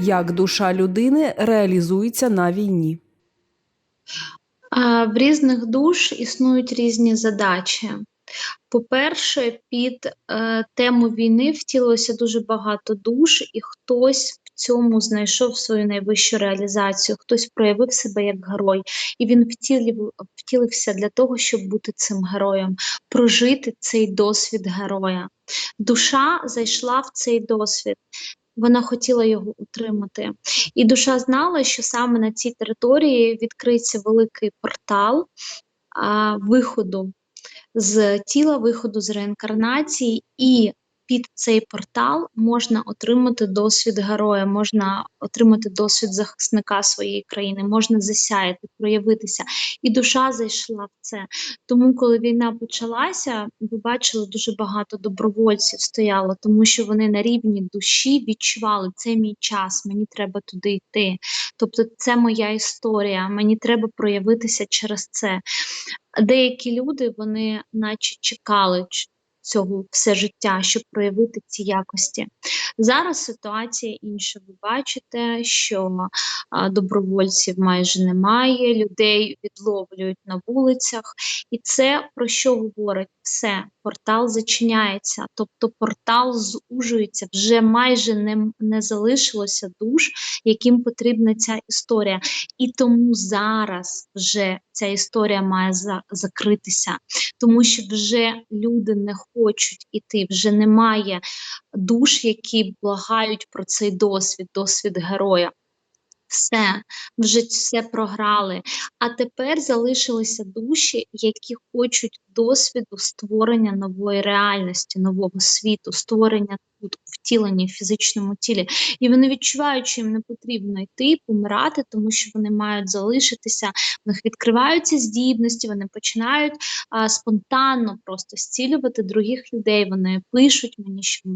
Як душа людини реалізується на війні? В різних душ існують різні задачі. По-перше, під е, тему війни втілилося дуже багато душ, і хтось в цьому знайшов свою найвищу реалізацію, хтось проявив себе як герой, і він втілив, втілився для того, щоб бути цим героєм, прожити цей досвід героя. Душа зайшла в цей досвід. Вона хотіла його утримати. І душа знала, що саме на цій території відкриється великий портал а, виходу з тіла, виходу з реінкарнації, і під цей портал можна отримати досвід героя, можна отримати досвід захисника своєї країни, можна засяяти, проявитися. І душа зайшла в це. Тому, коли війна почалася, ви бачили дуже багато добровольців стояло, тому що вони на рівні душі відчували це мій час, мені треба туди йти. Тобто, це моя історія, мені треба проявитися через це. Деякі люди вони, наче чекали цього все життя, щоб проявити ці якості. Зараз ситуація інша. Ви бачите, що добровольців майже немає, людей відловлюють на вулицях, і це про що говорить все? Портал зачиняється, тобто портал зужується, вже майже не, не залишилося душ, яким потрібна ця історія. І тому зараз вже ця історія має за, закритися, тому що вже люди не хочуть іти, вже немає душ, які благають про цей досвід, досвід героя. Все, вже все програли. А тепер залишилися душі, які хочуть досвіду створення нової реальності, нового світу, створення тут, втілення в фізичному тілі. І вони відчувають, що їм не потрібно йти, помирати, тому що вони мають залишитися, в них відкриваються здібності, вони починають а, спонтанно просто зцілювати других людей. Вони пишуть мені, що,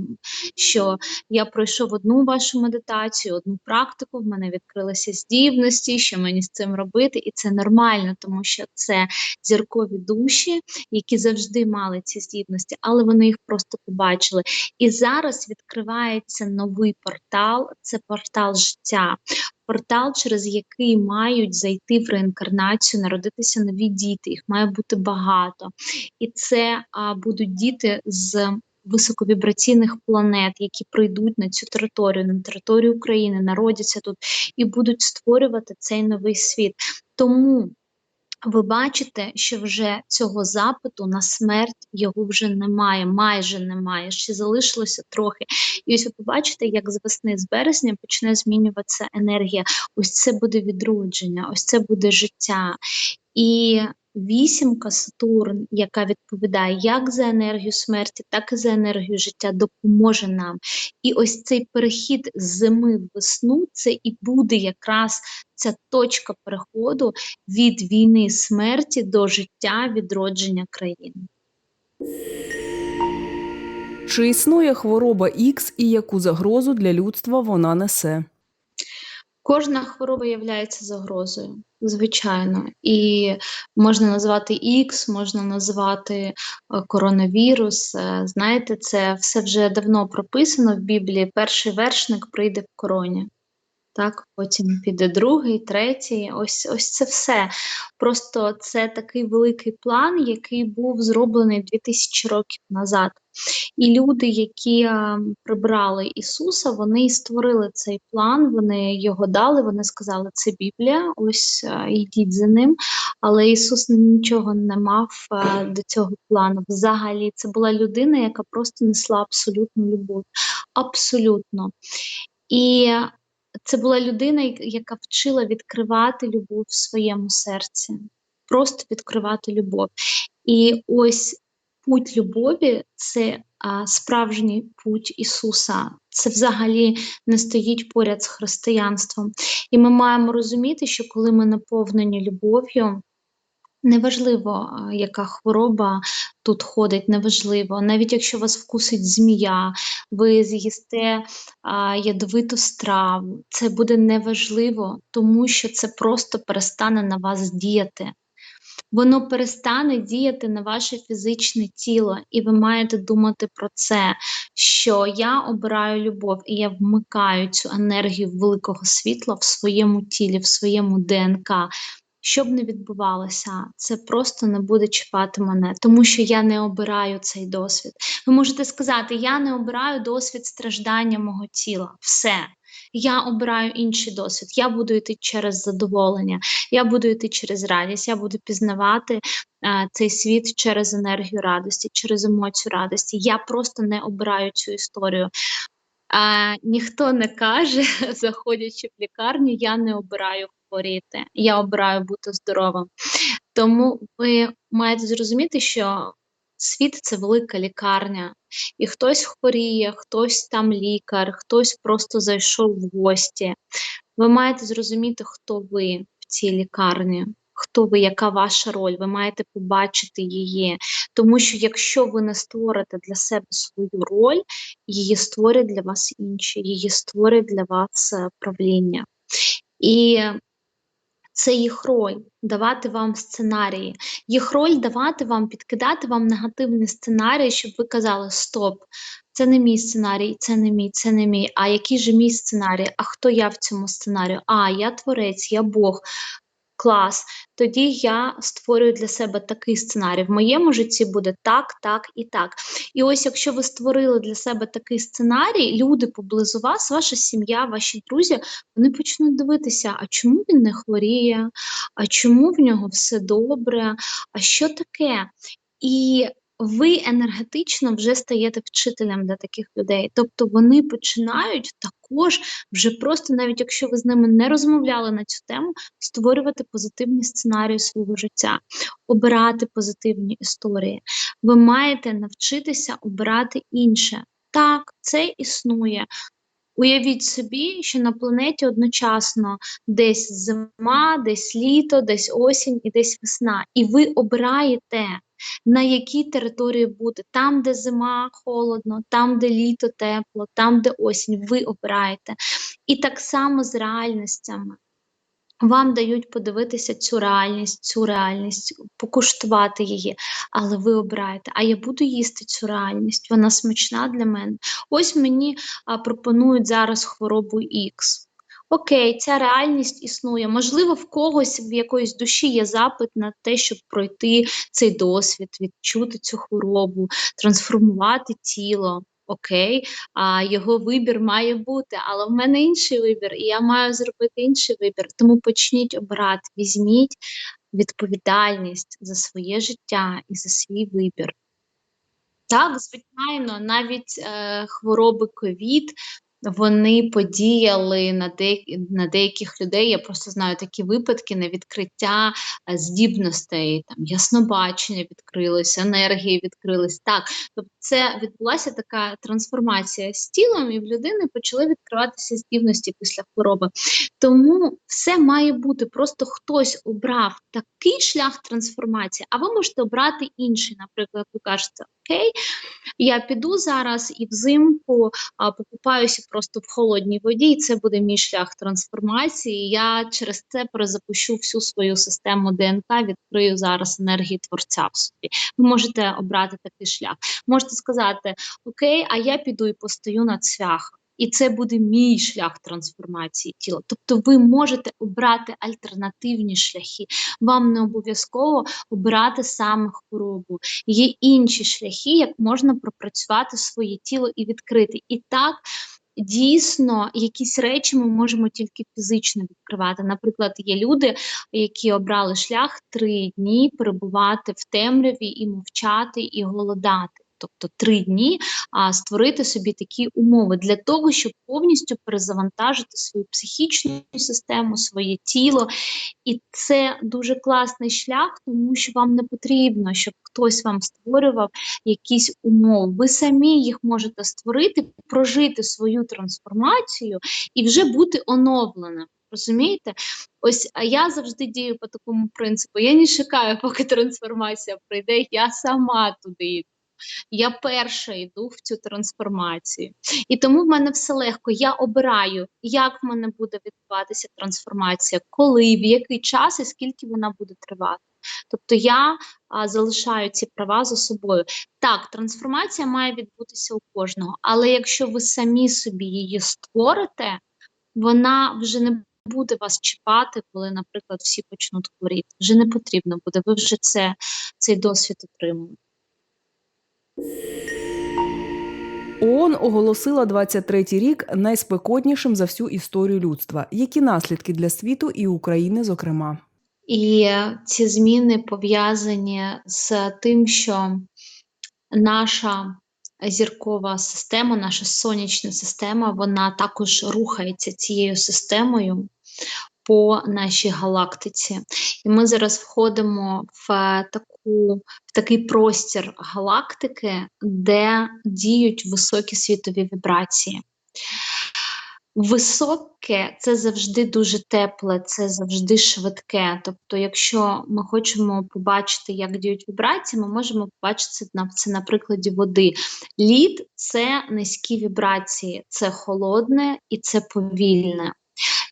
що я пройшов одну вашу медитацію, одну практику, в мене відкрилися здібності, що мені з цим робити, і це нормально, тому що це зіркові душі, які завжди мали ці здібності, але вони їх просто побачили. І зараз відкривається новий портал, це портал життя. Портал, через який мають зайти в реінкарнацію, народитися нові діти, їх має бути багато. І це а, будуть діти з високовібраційних планет, які прийдуть на цю територію, на територію України, народяться тут і будуть створювати цей новий світ. Тому ви бачите, що вже цього запиту на смерть його вже немає, майже немає, ще залишилося трохи. І ось ви побачите, як з весни, з березня почне змінюватися енергія. Ось це буде відродження, ось це буде життя. І вісімка Сатурн, яка відповідає як за енергію смерті, так і за енергію життя, допоможе нам. І ось цей перехід з зими в весну це і буде якраз ця точка переходу від війни смерті до життя відродження країни. Чи існує хвороба Х і яку загрозу для людства вона несе? Кожна хвороба є загрозою, звичайно, і можна назвати Х, можна назвати е, коронавірус. Е, Знаєте, це все вже давно прописано в Біблії. Перший вершник прийде в короні. Так, потім піде другий, третій. Ось ось це все. Просто це такий великий план, який був зроблений 2000 років назад. І люди, які прибрали Ісуса, вони і створили цей план, вони його дали, вони сказали, це Біблія, ось йдіть за ним. Але Ісус нічого не мав до цього плану. Взагалі, це була людина, яка просто несла абсолютну любов. Абсолютно. І це була людина, яка вчила відкривати любов в своєму серці, просто відкривати любов. І ось путь любові це справжній путь Ісуса. Це взагалі не стоїть поряд з християнством. І ми маємо розуміти, що коли ми наповнені любов'ю, Неважливо, яка хвороба тут ходить, неважливо. Навіть якщо вас вкусить змія, ви з'їсте ядовиту страву, це буде неважливо, тому що це просто перестане на вас діяти. Воно перестане діяти на ваше фізичне тіло, і ви маєте думати про це, що я обираю любов, і я вмикаю цю енергію великого світла в своєму тілі, в своєму ДНК. Що б не відбувалося, це просто не буде чіпати мене, тому що я не обираю цей досвід. Ви можете сказати: я не обираю досвід страждання мого тіла. Все. Я обираю інший досвід. Я буду йти через задоволення, я буду йти через радість, я буду пізнавати а, цей світ через енергію радості, через емоцію радості. Я просто не обираю цю історію. А, ніхто не каже, заходячи в лікарню, я не обираю хворіти, я обираю бути здоровим. Тому ви маєте зрозуміти, що світ це велика лікарня, і хтось хворіє, хтось там лікар, хтось просто зайшов в гості. Ви маєте зрозуміти, хто ви в цій лікарні. Хто ви, яка ваша роль? Ви маєте побачити її. Тому що якщо ви не створите для себе свою роль, її створять для вас інші, її створять для вас е, правління. І це їх роль давати вам сценарії. Їх роль давати вам, підкидати вам негативний сценарій, щоб ви казали: Стоп, це не мій сценарій, це не мій, це не мій. А який же мій сценарій? А хто я в цьому сценарію? А, я творець, я Бог. Клас, тоді я створюю для себе такий сценарій. В моєму житті буде так, так і так. І ось, якщо ви створили для себе такий сценарій, люди поблизу вас, ваша сім'я, ваші друзі, вони почнуть дивитися, а чому він не хворіє, а чому в нього все добре, а що таке? І ви енергетично вже стаєте вчителем для таких людей. Тобто вони починають також вже просто, навіть якщо ви з ними не розмовляли на цю тему, створювати позитивні сценарії свого життя, обирати позитивні історії. Ви маєте навчитися обирати інше. Так, це існує. Уявіть собі, що на планеті одночасно десь зима, десь літо, десь осінь і десь весна. І ви обираєте, на якій території бути. Там, де зима холодно, там, де літо тепло, там, де осінь, ви обираєте. І так само з реальностями. Вам дають подивитися цю реальність, цю реальність, покуштувати її, але ви обираєте, а я буду їсти цю реальність, вона смачна для мене. Ось мені пропонують зараз хворобу Х. Окей, ця реальність існує. Можливо, в когось в якоїсь душі є запит на те, щоб пройти цей досвід, відчути цю хворобу, трансформувати тіло. Окей, а його вибір має бути, але в мене інший вибір, і я маю зробити інший вибір. Тому почніть обирати, візьміть відповідальність за своє життя і за свій вибір. Так, звичайно, навіть е, хвороби ковід вони подіяли на деякі на деяких людей. Я просто знаю такі випадки на відкриття е, здібностей, там яснобачення відкрилось, енергії відкрились. Так, тобто це відбулася така трансформація з тілом, і в людини почали відкриватися здібності після хвороби. Тому все має бути. Просто хтось обрав такий шлях трансформації, а ви можете обрати інший. Наприклад, ви кажете, окей, я піду зараз і взимку а, покупаюся просто в холодній воді, і це буде мій шлях трансформації. Я через це перезапущу всю свою систему ДНК, відкрию зараз енергії творця в собі. Ви можете обрати такий шлях. Можете сказати, окей, а я піду і постою на цвяхах. І це буде мій шлях трансформації тіла. Тобто ви можете обрати альтернативні шляхи. Вам не обов'язково обирати саме хворобу. Є інші шляхи, як можна пропрацювати своє тіло і відкрити. І так. Дійсно, якісь речі ми можемо тільки фізично відкривати. Наприклад, є люди, які обрали шлях три дні перебувати в темряві і мовчати, і голодати тобто три дні, а створити собі такі умови для того, щоб повністю перезавантажити свою психічну систему, своє тіло. І це дуже класний шлях, тому що вам не потрібно, щоб хтось вам створював якісь умови. Ви самі їх можете створити, прожити свою трансформацію і вже бути оновленим. Розумієте? Ось а я завжди дію по такому принципу. Я не чекаю, поки трансформація прийде, я сама туди йду я перша йду в цю трансформацію. І тому в мене все легко. Я обираю, як в мене буде відбуватися трансформація, коли, в який час і скільки вона буде тривати. Тобто я а, залишаю ці права за собою. Так, трансформація має відбутися у кожного, але якщо ви самі собі її створите, вона вже не буде вас чіпати, коли, наприклад, всі почнуть хворіти. Вже не потрібно буде. Ви вже це, цей досвід отримали. ООН оголосила 23-й рік найспекотнішим за всю історію людства. Які наслідки для світу і України, зокрема? І ці зміни пов'язані з тим, що наша зіркова система, наша сонячна система, вона також рухається цією системою по нашій галактиці. І ми зараз входимо в таку, в такий простір галактики, де діють високі світові вібрації. Високе це завжди дуже тепле, це завжди швидке. Тобто, якщо ми хочемо побачити, як діють вібрації, ми можемо побачити це на прикладі води. Лід це низькі вібрації, це холодне і це повільне.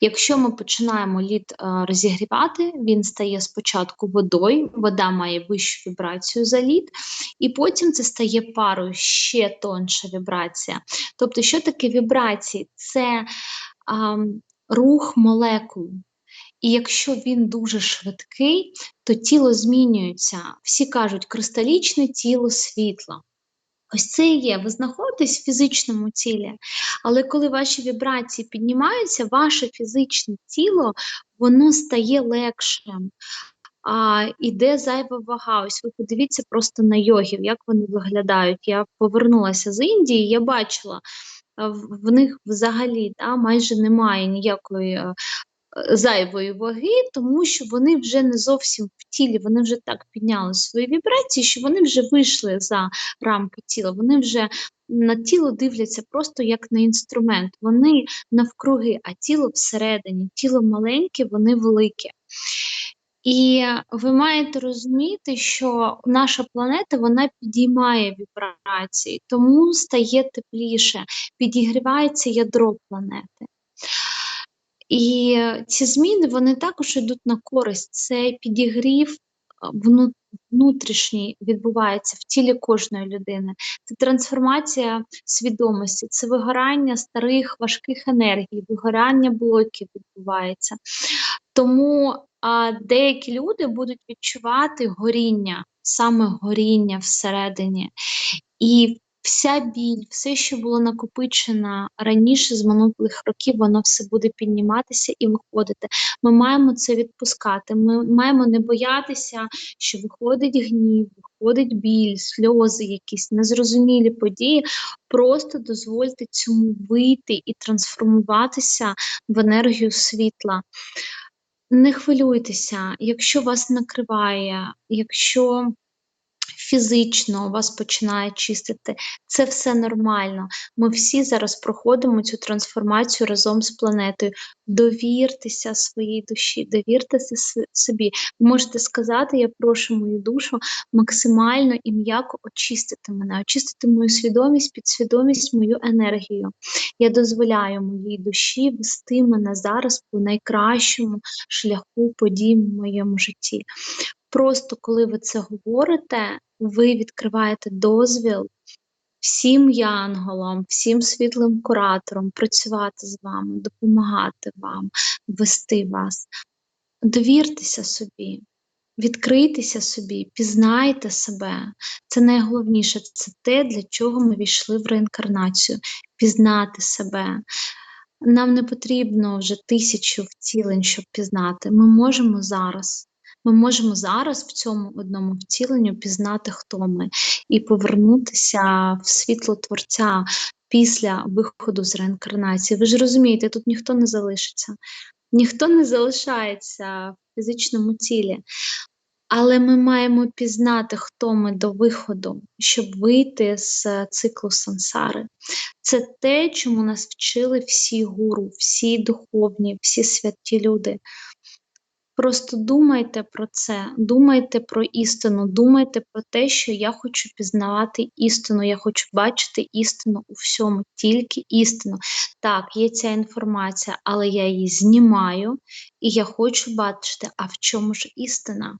Якщо ми починаємо лід е, розігрівати, він стає спочатку водою, вода має вищу вібрацію за лід, і потім це стає парою, ще тонша вібрація. Тобто, що таке вібрації? Це ам, рух молекул. І якщо він дуже швидкий, то тіло змінюється. Всі кажуть, кристалічне тіло світла. Ось це і є. Ви знаходитесь в фізичному тілі, але коли ваші вібрації піднімаються, ваше фізичне тіло воно стає легшим. А іде зайва вага. Ось ви подивіться просто на йогів, як вони виглядають. Я повернулася з Індії, я бачила, в них взагалі та, майже немає ніякої е, зайвої ваги, тому що вони вже не зовсім в тілі, вони вже так підняли свої вібрації, що вони вже вийшли за рамки тіла, вони вже на тіло дивляться просто як на інструмент. Вони навкруги, а тіло всередині, тіло маленьке, вони велике. І ви маєте розуміти, що наша планета вона підіймає вібрації, тому стає тепліше, підігрівається ядро планети. І ці зміни вони також йдуть на користь. Це підігрів внутрішній відбувається в тілі кожної людини. Це трансформація свідомості, це вигорання старих важких енергій, вигорання блоків відбувається. Тому а, деякі люди будуть відчувати горіння, саме горіння всередині. І вся біль, все, що було накопичено раніше з минулих років, воно все буде підніматися і виходити. Ми маємо це відпускати. Ми маємо не боятися, що виходить гнів, виходить біль, сльози, якісь незрозумілі події. Просто дозвольте цьому вийти і трансформуватися в енергію світла. Не хвилюйтеся, якщо вас накриває, якщо фізично вас починає чистити, це все нормально. Ми всі зараз проходимо цю трансформацію разом з планетою. Довіртеся своїй душі, довіртеся собі. Ви можете сказати: я прошу мою душу максимально і м'яко очистити мене, очистити мою свідомість, підсвідомість, мою енергію. Я дозволяю моїй душі вести мене зараз по найкращому шляху подій в моєму житті. Просто коли ви це говорите, ви відкриваєте дозвіл всім янголам, всім світлим кураторам працювати з вами, допомагати вам, вести вас. Довіртеся собі, відкрийтеся собі, пізнайте себе. Це найголовніше, це те, для чого ми війшли в реінкарнацію, пізнати себе. Нам не потрібно вже тисячу втілень, щоб пізнати. Ми можемо зараз. Ми можемо зараз в цьому одному втіленню пізнати, хто ми, і повернутися в світло Творця після виходу з реінкарнації. Ви ж розумієте, тут ніхто не залишиться, ніхто не залишається в фізичному тілі. Але ми маємо пізнати, хто ми до виходу, щоб вийти з циклу сансари. Це те, чому нас вчили всі гуру, всі духовні, всі святі люди. Просто думайте про це, думайте про істину, думайте про те, що я хочу пізнавати істину, я хочу бачити істину у всьому, тільки істину. Так, є ця інформація, але я її знімаю і я хочу бачити, а в чому ж істина?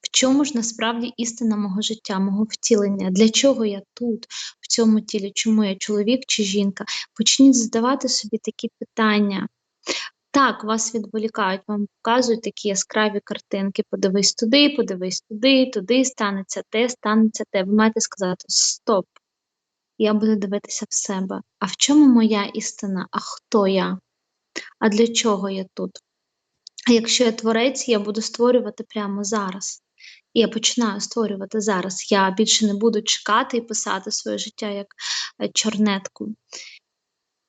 В чому ж насправді істина мого життя, мого втілення? Для чого я тут, в цьому тілі? Чому я чоловік чи жінка? Почніть задавати собі такі питання. Так, вас відволікають, вам показують такі яскраві картинки. Подивись туди, подивись туди, туди станеться те, станеться те. Ви маєте сказати: Стоп! Я буду дивитися в себе. А в чому моя істина? А хто я? А для чого я тут? А якщо я творець, я буду створювати прямо зараз. І я починаю створювати зараз. Я більше не буду чекати і писати своє життя як е, чорнетку.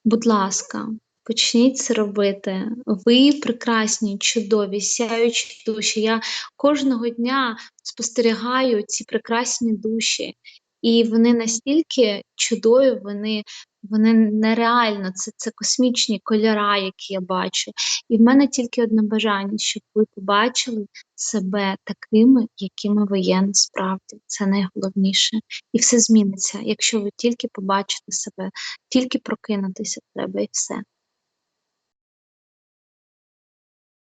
Будь ласка, почніть це робити. Ви прекрасні, чудові, сяючі душі. Я кожного дня спостерігаю ці прекрасні душі, і вони настільки чудові, вони, вони нереально, це, це космічні кольора, які я бачу. І в мене тільки одне бажання, щоб ви побачили себе такими, якими ви є насправді. Це найголовніше. І все зміниться, якщо ви тільки побачите себе, тільки прокинутися треба, і все.